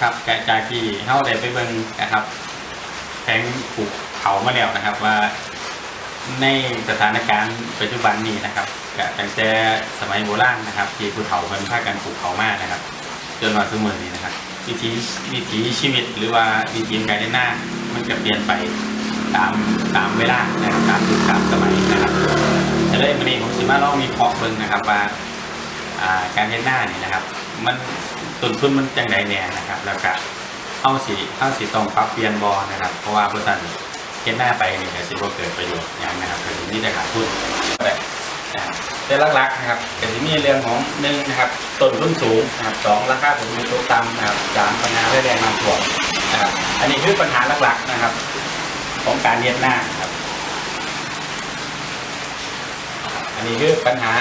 ครับจากจากที่เฮาได้ไปเบิ่งนะครับแผงปลูกเขามาแล้วนะครับ ว่าในสถานการณ์ปัจจุบันนี้นะครับก็ตั้งแต่สมัยโบราณนะครับ ที่ผู้เฒ่าเพิ่นพากันปลูกเขามากนะครับ จนมาถึงมื้อนี้นะครับ วิถีวิถีชีวิตหรือว่าวิถีการเดินหน้ามันก็เปลี่ยนไปตามตามเวลานะครับตามยุคตามสมัยนะครับแต่เลยวันนี้ผมสิมาลองมีเคาะเบิ่งนะครับว่าการเฮ็ดหน้านี่นะครับ มันต้นทุนมันจังไดแน่นะครับ แล้วก็เฮาสิเฮาสิต้องปรับเปลี่ยนบ่นะครับ เพราะว่าบ่ซั่นเฮ็ดหน้าไปนี่ก็สิบ่เกิดประโยชน์หยังนะครับก็สิมีแต่ขาดทุนแต่นะครับแต่หลักๆนะครับก็สิมีเรื่องของหนึ่งนะครับต้นทุนสูงนะครับสองราคาผลผลิตตกต่ำนะครับสามปัญหาเรื่องแรงน้ำท่วมนะครับอันนี้คือปัญหาหลักๆนะครับ ของการเฮ็ดหน้าครับ อันนี้คือปัญหา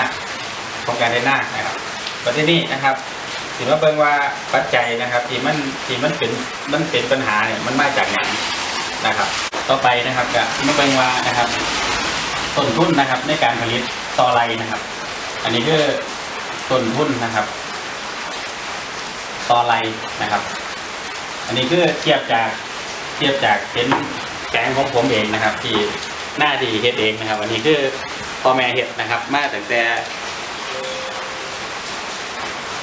ของการเดินหน้านะครับประเด็นนี้นะครับ ถือว่าเบิ่งว่าปัจจัยนะครับ ที่มันที่มันเป็นมันเป็นปัญหาเนี่ยมันมาจากไหนนะครับ ต่อไปนะครับก็มาเบิ่งว่านะครับต้นทุนนะครับ ในการผลิตต่อไรนะครับ อันนี้คือต้นทุนนะครับต่อไรนะครับ อันนี้คือเทียบจากเทียบจากเป็นแกงของผมเองนะครับ ที่หน้าดีเฮ็ดเองนะครับ อันนี้คือพ่อแม่เฮ็ดนะครับ มาตั้งแต่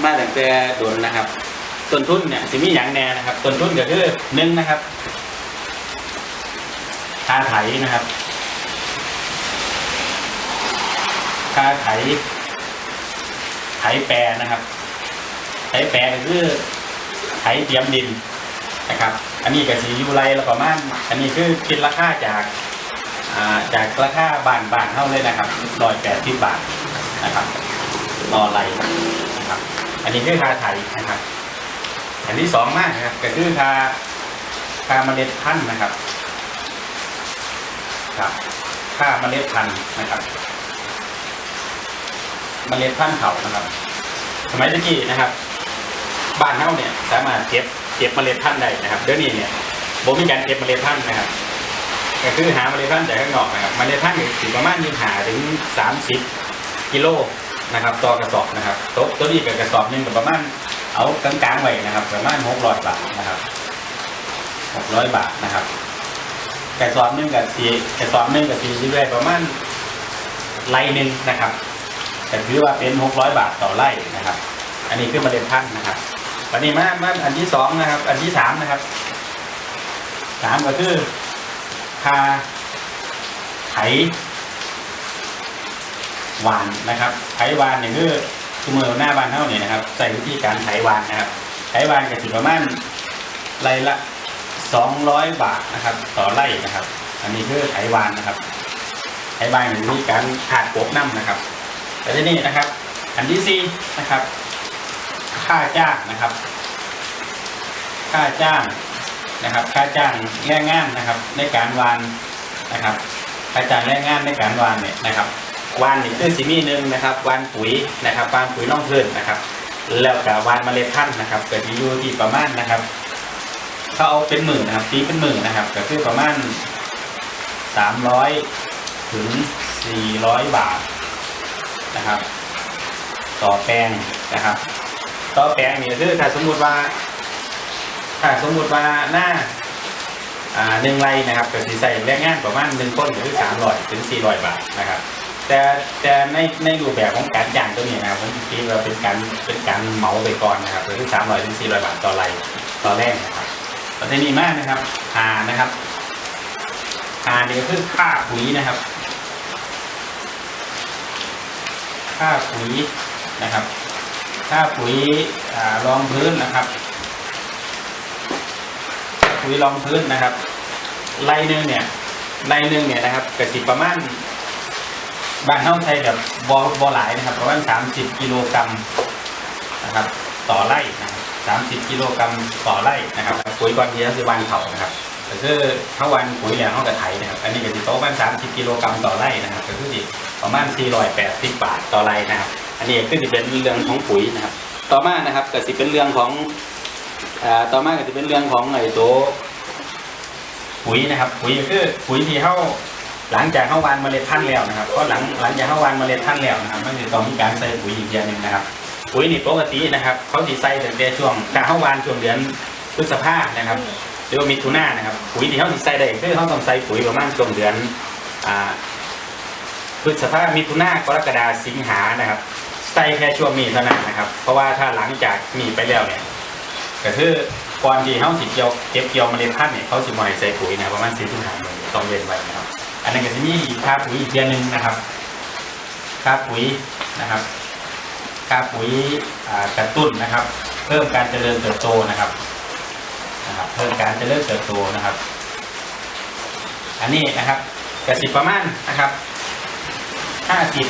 มาตั้งแต่โดนนะครับต้นทุนเนี่ยสิมีอย่างแน่นะครับต้นทุนก็คือหนึ่งนะครับค่าไถนะครับค่าไถไถแปรนะครับ ไถแปรก็คือไถเตรียมดินนะครับ อันนี้ก็สีอยู่ไรละประมาณอันนี้คือคิดราคาจากจากราคาบานบานเท่าเลยนะครับร้อยแปดสิบบาทนะครับต่อไรนะครับ อันนี้คือคาไถนะครับ อันที่สองมากนะครับก็คือคาคาเมล็ดพันธุ์นะครับครับค่าเมล็ดพันธุ์นะครับ เมล็ดพันธุ์เขานะครับ สมัยตะกี้นะครับ บ้านเฮาเนี่ย สามารถเก็บเก็บเมล็ดพันธุ์ได้นะครับ เดี๋ยวนี้เนี่ยบ่มีการเก็บเมล็ดพันธุ์นะครับก็คือหาเมล็ดพันธุ์จากข้างนอกนะครับ เมล็ดพันธุ์อยู่ประมาณยี่หาถึงสามสิบกิโล นะครับต่อกระสอบนะครับโตัวตัวนี้กับกระสอบหนึงก็ประมาณเอากลางๆไว้นะครับ ประมาณหกร้อยบาทนะครับหกร้อยบาทนะครับกระสอบหนึงกับสีกระสอบหนึงกับสีที่ได้ประมาณไร่หนึ่งนะครับแต่ถือว่าเป็นหกร้อยบาทต่อไร่นะครับ อันนี้คือเมล็ดพันธุ์นะครับวันนี้มามาอันที่สองนะครับ อันที่สามนะครับสามก็คือคาไถ วานนะครับไถวานเนี่ยคือคือมือหน้าบ้านเท่านี่นะครับใส่วิธีการไถวานนะครับไถวานก็สิประมาณไรละสองร้อยบาทนะครับ ต่อไร่นะครับ อันนี้คือไถวานนะครับไถวานอยู่ที่การขาดกบน้ำนะครับ แต่ที่นี่นะครับ อันที่สี่นะครับ ค่าจ้างนะครับ ค่าจ้างนะครับ ค่าจ้างแรงงานนะครับ ในการวานนะครับ ค่าจ้างแรงงานในการวานเนี่ยนะครับ วานนี่คือสิมีหนึ่งนะครับวานปุ๋ยนะครับวานปุ๋ยน่องพื้นนะครับ แล้วก็วานเมล็ดพันธุ์นะครับเกิดอยู่ที่ประมาณนะครับเขาเอาเป็นหมื่นนะครับตีเป็นหมื่นนะครับ ก็คือประมาณสามร้อยถึงสี่ร้อยบาทนะครับ ต่อแปลงนะครับ ต่อแปลงนี่ก็คือถ้าสมมุติว่าถ้าสมมุติว่าหน้าหนึ่งไรนะครับก็สิใส่แรงงานประมาณหนึ่งต้นก็คือสามร้อยถึงสี่ร้อยบาทนะครับ แต่แต่ในในรูปแบบของการจ้างตัวนี้นะครับผมคิดว่าเป็นการเป็นการเหมาไปก่อนนะครับก็คือสามร้อยถึงสี่ร้อยบาทต่อไร่ต่อแรกนะครับประเด็นนี้มากนะครับหานะครับหานี่ก็คือค่าปุ๋ยนะครับ ค่าปุ๋ยนะครับ ค่าปุ๋ยรองพื้นนะครับปุ๋ยรองพื้นนะครับไร่หนึ่งเนี่ยไร่หนึ่งเนี่ยนะครับกสิประมาณ บ้านเฮาใช้แบบบอบอหลายนะครับประมาณสามสิบกิโลกรัมนะครับต่อไร่นะครับสามสิบกิโลกรัมต่อไร่นะครับปุ๋ยก้อนเดียวคือวันเขานะครับก็คือถ้าวันปุ๋ยอย่างเท่ากับไถนะครับ อันนี้ก็จะโตประมาณสามสิบกิโลกรัมต่อไร่นะครับก็คือสิประมาณสี่ร้อยแปดสิบบาทต่อไร่นะครับ อันนี้ก็จะเป็นเรื่องของปุ๋ยนะครับ ต่อมานะครับก็สิเป็นเรื่องของต่อมาก็จะเป็นเรื่องของไอ้ตัวปุ๋ยนะครับ ปุ๋ยก็คือปุ๋ยที่เข้า หลังจากเข้าวานเมล็ดพันธุ์แล้วนะครับเพราะหลังหลังจากเข้าวานเมล็ดพันธุ์แล้วนะครับมันจะต้องมีการใส่ปุ๋ยอีกเดือนหนึ่งนะครับ ปุ๋ยนี่ปกตินะครับเขาสิใส่ตั้งแต่ช่วงถ้าเข้าวานช่วงเดือนพฤษภานะครับหรือว่ามิถุนายนนะครับปุ๋ยที่เขาสิใส่ได้คือเขาต้องใส่ปุ๋ยประมาณช่วงเดือนอ่าพฤษภามิถุนายนกรกฎาสิงหานะครับใส่แค่ช่วงนี้เท่านั้นนะครับ เพราะว่าถ้าหลังจากมีไปแล้วเนี่ยก็คือก่อนที่เขาสิเกี่ยวเก็บเกี่ยวเมล็ดพันธุ์เนี่ยเขาสิมาให้ใส่ปุ๋ยนะประมาณสี่ถึงห้าเดือนต้องเย็นไว้นะครับ อันนั้นก็จะมีค่าปุ๋ยอีกเดือนหนึ่งนะครับค่าปุ๋ยนะครับค่าปุ๋ยกระตุ้นนะครับ เพิ่มการเจริญเติบโตนะครับนะครับ เพิ่มการเจริญเติบโตนะครับ อันนี้นะครับกระสิประมาณนะครับห้าสิบ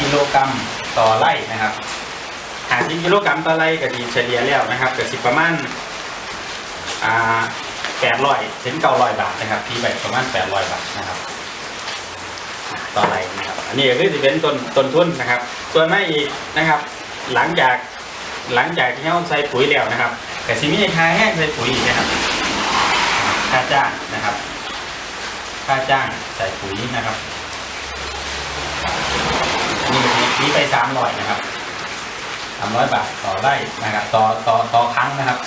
กิโลกรัมต่อไร่นะครับห้าสิบกิโลกรัมต่อไร่ก็ดีเฉลี่ยแล้วนะครับกระสิประมาณอ่า แปดร้อยถึงเก้าร้อยบาทนะครับที่แบบประมาณแปดร้อยบาทนะครับต่อไรนะครับ อันนี้ก็คือจะเป็นต้นต้นทุนนะครับ ส่วนไม่อีกนะครับ หลังจากหลังจากที่เราใส่ปุ๋ยแล้วนะครับแต่สิมีค่าแห้งใส่ปุ๋ยอีกนะครับค่าจ้างนะครับค่าจ้างใส่ปุ๋ยนะครับอันนี้ไปสามร้อยนะครับสามร้อยบาทต่อไร่นะครับ ต่อต่อต่อครั้งนะครับ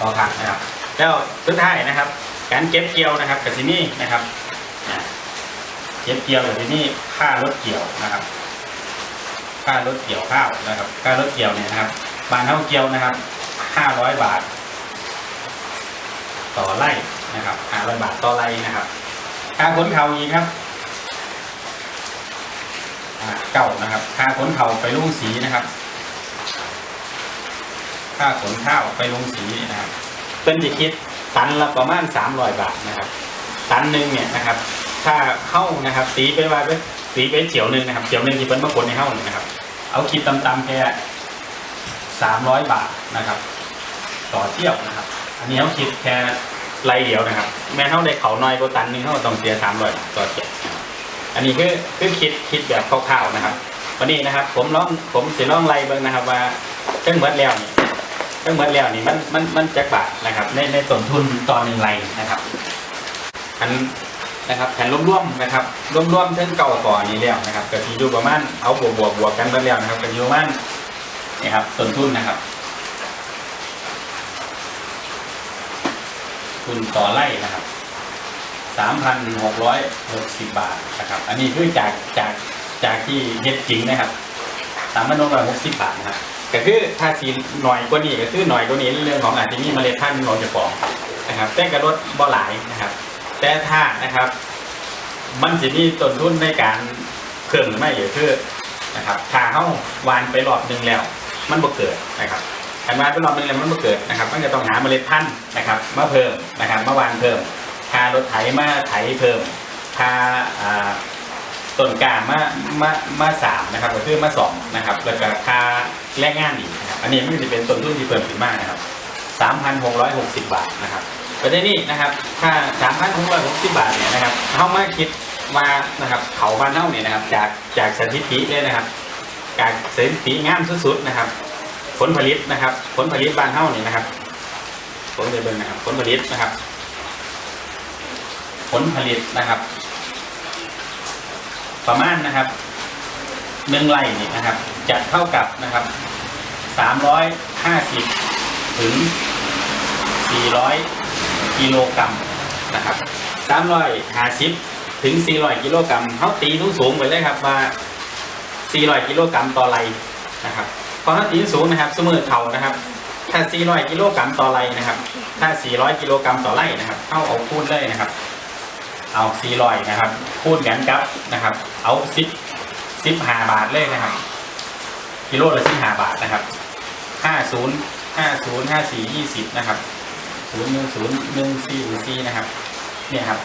ต่อครั้งนะครับ แล้วสุดท้ายนะครับ การเก็บเกี่ยวนะครับกับที่นี่นะครับเก็บเกี่ยวกับที่นี่ค่ารถเกี่ยวนะครับค่ารถเกี่ยวข้าวนะครับค่ารถเกี่ยวเนี่ยนะครับบานเท่าเกี่ยวนะครับห้าร้อยบาท ต่อไร่นะครับห้าร้อยบาทต่อไร่นะครับค่าขนเขาอีกครับเก่านะครับค่าขนเขาไปลุงสีนะครับค่าขนข้าวไปลงสีนะครับ เป็นจะคิดตันละประมาณสามร้อยบาทนะครับ ตันหนึ่งเนี่ยนะครับ ถ้าเข้านะครับ สีไปว่าเป็นสีไปเฉียวหนึ่งนะครับเฉียวหนึ่งที่เป็นมะกรในเข้าเนี่ยนะครับ เอาคิดตำๆแค่สามร้อยบาทนะครับ ต่อเที่ยวนะครับ อันนี้เขาคิดแค่ไรเดียวนะครับ แม้เท่าได้เขาน้อยกว่าตันหนึงเขาต้องเสียสามร้อยต่อเที่ยวอันนี้คือคือคิดคิดแบบคร่าวๆนะครับ วันนี้นะครับ ผมลองผมสิลองไล่เบิ่งนะครับ ว่าเครื่องเบิดแล้วนี่เครื่ องเบิดแล้วนี่มันมันมันจักบาทนะครับ ในในต้นทุนต่อหนึ่งไรนะครับอันนะครับแผ่นร่วมๆนะครับร่วมๆเท่งเก่าก่อนนี้แล้วนะครับก็ที่อยู่ประมาณเอาบวกบวกบวกกันไปแล้วนะครับก็อยู่ประมาณนี่ครับต้นทุนนะครับ ทุนต่อไร่นะครับสามพันหกร้อยหกสิบบาทนะครับ อันนี้คือจากจากจากที่เย็ดจริงนะครับสามพันหกร้อยหกสิบบาทนะครับ ก็คือถ้าสีหน่อยกว่านี้ก็คือหน่อยกว่านี้เรื่องของอาจจะมีเมล็ดพันธุ์ของเจ้าของนะครับแต่กระลดบ่หลายนะครับ แต่ถ้านะครับ มันจะมีต้นทุนในการเพิ่มหรือไม่ก็คือนะครับถ้าเข้าวานไปรอบหนึ่งแล้ว มันบ่เกิดนะครับการวานไปรอบหนึ่งแล้วมันบ่เกิดนะครับ มันจะต้องหาเมล็ดพันธุ์นะครับมาเพิ่มนะครับมาวานเพิ่มค่ารถไถมาไถเพิ่มค่าอ่า ต้นกล้ามามามาสามนะครับก็คือมาสองนะครับแล้วก็ค่าแรงงานอีกนะครับอันนี้มันจะเป็นต้นทุนที่เพิ่มขึ้นมากนะครับสามพันหกร้อยหกสิบบาทนะครับประเด็นนี้นะครับถ้าสามพันหกร้อยหกสิบบาทเนี่ยนะครับเขามาคิดมานะครับเขาบ้านเน่าเนี่ยนะครับจากจากสถิติเลยนะครับจากสถิติงามสุดๆนะครับ ผลผลิตนะครับ ผลผลิตบ้านเน่าเนี่ยนะครับผลเบิ่งนะครับ ผลผลิตนะครับ ผลผลิตนะครับ ประมาณนะครับหนึ่งไร่นี่นะครับ จะเท่ากับนะครับสามร้อยห้าสิบถึงสี่ร้อยกิโลกรัมนะครับสามร้อยห้าสิบถึงสี่ร้อยกิโลกรัมเขาตีทุสูงไปเลยครับว่าสี่ร้อยกิโลกรัมต่อไร่นะครับพอเขาตีสูงนะครับสมือเขานะครับ ถ้าสี่ร้อยกิโลกรัมต่อไร่นะครับ ถ้าสี่ร้อยกิโลกรัมต่อไร่นะครับเข้าเอาคูณเลยนะครับ เอาสี่ร้อยนะครับคูณกันกับนะครับ เอาสิบสิบห้าบาทเลยนะครับกิโลละสิบห้าบาทนะครับห้าศูนย์ห้าศูนย์ห้าสี่ยี่สิบนะครับศูนย์หนึ่งศูนย์หนึ่งสี่หรือสี่นะครับ เนี่ยครับ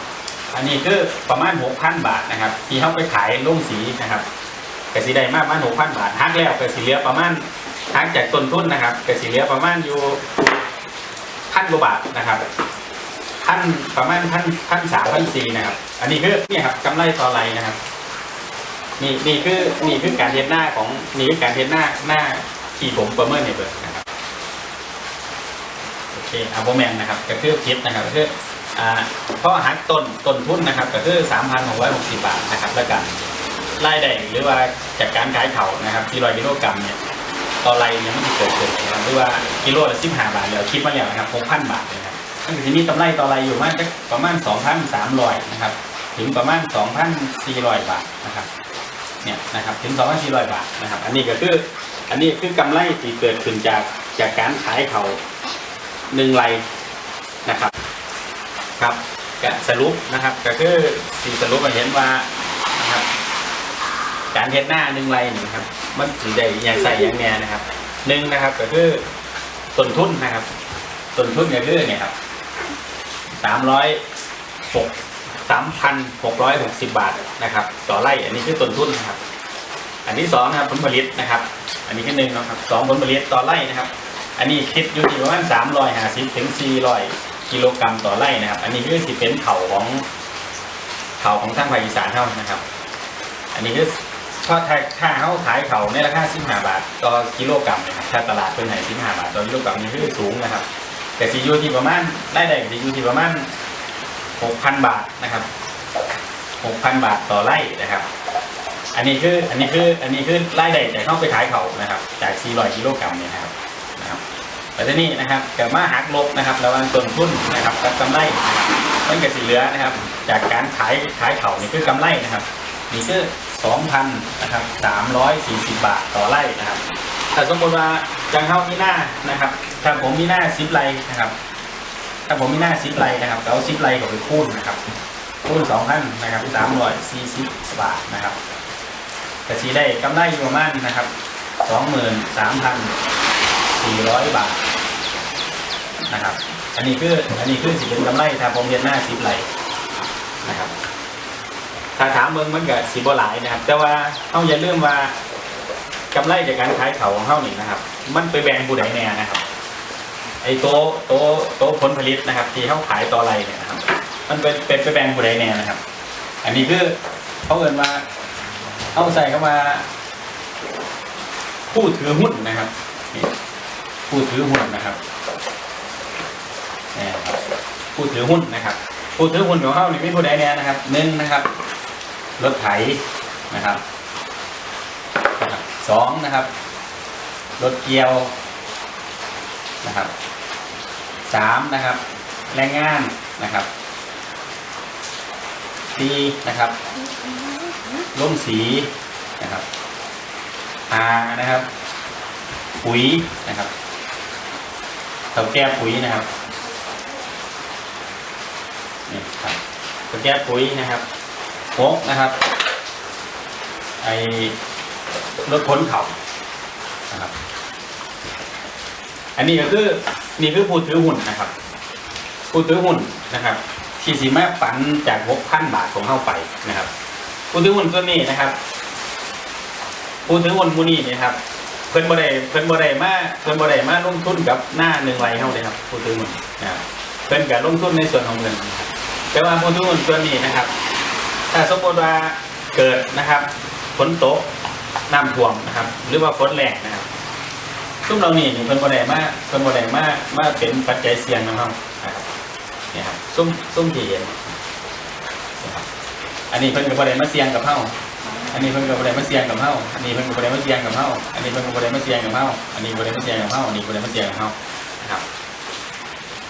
อันนี้คือประมาณหกพันบาทนะครับ ที่เขาไปขายลงสีนะครับกสิได้มากประมาณหกพันบาทหักแล้วกสิเหลือประมาณหักจากต้นทุนนะครับกสิเหลือประมาณอยู่พันกว่าบาทนะครับ พันประมาณพันพันสามพันสี่นะครับ อันนี้คือเนี่ยครับกำไรต่อไรนะครับนี่นี่คือนี่คือการเทนหน้าของนี่คือการเทนหน้าหน้าที่ผมประเมินในเบิร์นะครับโอเคอาโบแมนนะครับก็คือคิดนะครับก็คืออ่าเพราะหักต้นต้นทุนนะครับ ก็คือสามพันหกร้อยหกสิบบาทนะครับ แล้วกันรายได้หรือว่าจากการขายเขานะครับที่ร้อยกิโลกรัมเนี่ยต่อไรเนี่ยมันจะเกิดขึ้นนะครับหรือว่ากิโลละสิบห้าบาทแล้วคิดมาแล้วนะครับหกพันบาท เลยครับมันก็จะมีกำไรต่ออะไรอยู่มากจะประมาณสองพันสามร้อยนะครับ ถึงประมาณสองพันสี่ร้อยบาทนะครับ เนี่ยนะครับ ถึงสองพันสี่ร้อยบาทนะครับ อันนี้ก็คือ อันนี้คือกำไรที่เกิดขึ้นจากจากการขายเขาหนึ่งไรนะครับ ครับก็สรุปนะครับ ก็คือสีสรุปมาเห็นว่านะครับ การเฮ็ดหน้าหนึ่งไรนะครับ มันถือได้อย่างใส่อย่างแน่นะครับหนึ่งนะครับ ก็คือต้นทุนนะครับต้นทุนก็คือเนี่ยครับ สามร้อยหกสามพันหกร้อยหกสิบบาทนะครับ ต่อไร่อันนี้คือต้นทุนนะครับ อันที่สองนะครับผลผลิตนะครับ อันนี้คือหนึ่งนะครับสองผลผลิตต่อไร่นะครับ อันนี้คิดอยู่ที่ประมาณสามร้อยห้าสิบถึงสี่ร้อยกิโลกรัมต่อไร่นะครับ อันนี้คือสิเป็นเข่าของเข่าของทางภาคอีสานเท่านะครับ อันนี้คือถ้าถ้าถ้าเขาขายเขาในราคาสิบห้าบาทต่อกิโลกรัมนะครับถ้าตลาดเป็นไหนสิบห้าบาทต่อกิโลกรัมนี่คือสูงนะครับ แต่ซียูที่ประมาณได้ได้ซียูที่ประมาณหกพันบาทนะครับหกพันบาทต่อไร่นะครับ อันนี้คืออันนี้คืออันนี้คือรายได้จากเข้าไปขายเขานะครับ จาก400กิโลกรัมเนี่ยนะครับนะครับแต่ทีนี้นะครับเกิดมาหักลบนะครับระหว่างต้นทุนนะครับกับกำไรมันก็สิเหลือนะครับ จากการขายขายเขานี่คือกำไรนะครับนี่คือ2,000นนะครับ340บาทต่อไร่นะครับ ถ้าสมมติว่าจังเฮามีหน้านะครับ ถ้าผมมีหน้าซิปไรนะครับ ถ้าผมมีหน้าซิปไรนะครับเอาซิปไร่กับไปคูณนะครับ คูณ2,000นนะครับ340บบาทนะครับแต่สีได้กำไรอยู่ประมาณนะครับสองหมื่นสามพันสี่ร้อยบาทนะครับ อันนี้คืออันนี้คือสิเป็นกำไรถ้าผมเรียนหน้าสิบไลนะครับถ้าถามเมืองมันก็สีบหลายนะครับ แต่ว่าเขาอย่าลืมว่า กำไรจากการขายเขาของเขานี่นะครับ มันไปแบ่งผู้ใดแน่นะครับ ไอ้โต๊ะโต๊ะโต๊ะผลผลิตนะครับ ที่เขาขายต่อไรเนี่ยนะครับ มันเป็นเป็นไปแบ่งผู้ใดแน่นะครับ อันนี้คือเขาเอ่นว่าเอาใส่เข้ามา ผู้ถือหุ้นนะครับนี่ผู้ถือหุ้นนะครับนี่ครับผู้ถือหุ้นนะครับ ผู้ถือหุ้นของเขานี่ไม่ผู้ใดแน่นะครับหนึ่งนะครับ รถไถนะครับ สองนะครับรถเกียวนะครับสามนะครับแรงงานนะครับสี่นะครับร่มสีนะครับหานะครับ ปุ๋ยนะครับเตาแก้ปุ๋ยนะครับนี่ครับเตาแก้ปุ๋ยนะครับโคกนะครับไอ รถพ้นเขานะครับ อันนี้ก็คือนี่คือผู้ถือหุ้นนะครับ ผู้ถือหุ้นนะครับที่สีมาฝันจากหกพันบาทของเข้าไปนะครับ ผู้ถือหุ้นตัวนี้นะครับ ผู้ถือหุ้นมูนี่นะครับ เพิ่นบ่ได้เพิ่นบ่ได้มาเพิ่นบ่ได้มาลงทุนกับหน้าหนึ่งไรเฮาเลยครับ ผู้ถือหุ้นนะครับเพิ่นก็ลงทุนในส่วนของเงินแต่ว่าผู้ถือหุ้นตัวนี้นะครับ ถ้าสมมติว่าเกิดนะครับฝนตก น้ำท่วมนะครับ หรือว่าฝนแรงนะครับซุ่มเรานี่นี่เพิ่นบ่ได้มากเพิ่นบ่ได้มากมากเป็นปัจจัยเสี่ยงนะครับเนี่ยครับซุ่มซุ่มที่เห็นะครับอันนี้เพิ่นก็บ่ได้มาเสี่ยงกับเฮาอันนี้เพิ่นก็บ่ได้มาเสียงกับเฮาอันนี้เพิ่นก็บ่ได้มาเสียงกับเฮาอันนี้เพิ่นก็บ่ได้มาเสียงกับเฮาอันนี้บ่ได้มาเสียงกับเฮาอันนี้บ่ได้มาเสียงกับเฮานะครับ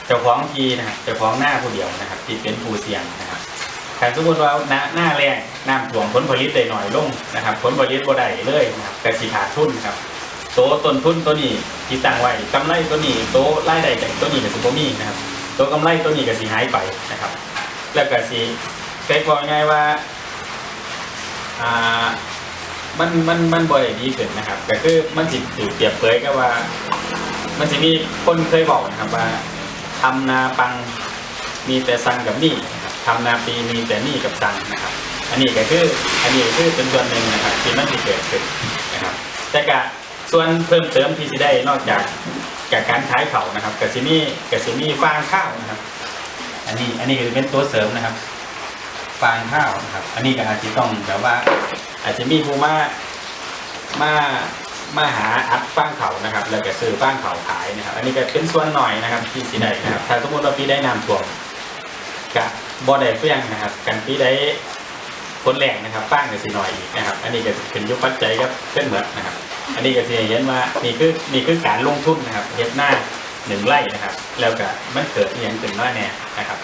เจ้าของทีนะครับ เจ้าของหน้าผู้เดียวนะครับที่เป็นผู้เสี่ยงนะครับ ถ้าสมมติว่าหน้าหน้าแรงน้ำท่วมผลผลิตได้หน่อยลงนะครับ ผลผลิตบ่ได้เลยนะครับแต่สิขาดทุนครับโตต้นทุนตัวนี้ที่ตั้งไว้กำไรตัวนี้โตรายได้จากตัวนี้ก็สิบ่มีนะครับตัวกำไรตัวนี้ก็สิหายไปนะครับ แล้วก็สิใช้ความง่ายว่าอ่ามันมันมันบ่อยดีขึ้นนะครับก็คือมันสิถูกเปรียบเปรยก็ว่า มันจะมีคนเคยบอกนะครับว่าทำนาปังมีแต่สังกับหนี่ ทำนาปีมีแต่หนี่กับสั่งนะครับ อันนี้ก็คืออันนี้คือเป็นส่วนหนึ่งนะครับที่มันจะเกิดขึ้นนะครับ แต่กะส่วนเพิ่มเติมที่จะได้นอกจากจากการขายเขานะครับกสิมีกสิมีฟางข้าวนะครับ อันนี้อันนี้ก็จะเป็นตัวเสริมนะครับ ฟางข้าวนะครับ อันนี้ก็อาจจะต้องแบบว่า อาจจะมีผู้มามามาหาอัดฟางเขานะครับ แล้วก็ซื้อฟางเขาขายนะครับ อันนี้ก็เป็นส่วนหน่อยนะครับที่สิได้นะครับ ถ้าสมมติว่าปีได้นำท่วมกะ บ่ได้เฟื่องนะครับ กันที่ได้ผลแรงนะครับป้างกับสีหน่อยอีกนะครับ อันนี้ก็เป็นยุคปัจจัยครับเส้นเหมือนนะครับ อันนี้ก็จะเห็นว่ามีคือมีคือการลงทุนนะครับเห็ดหน้าหนึ่งไร่นะครับ แล้วก็มันเกิดอย่างขึ้น้อยแน่นะครับ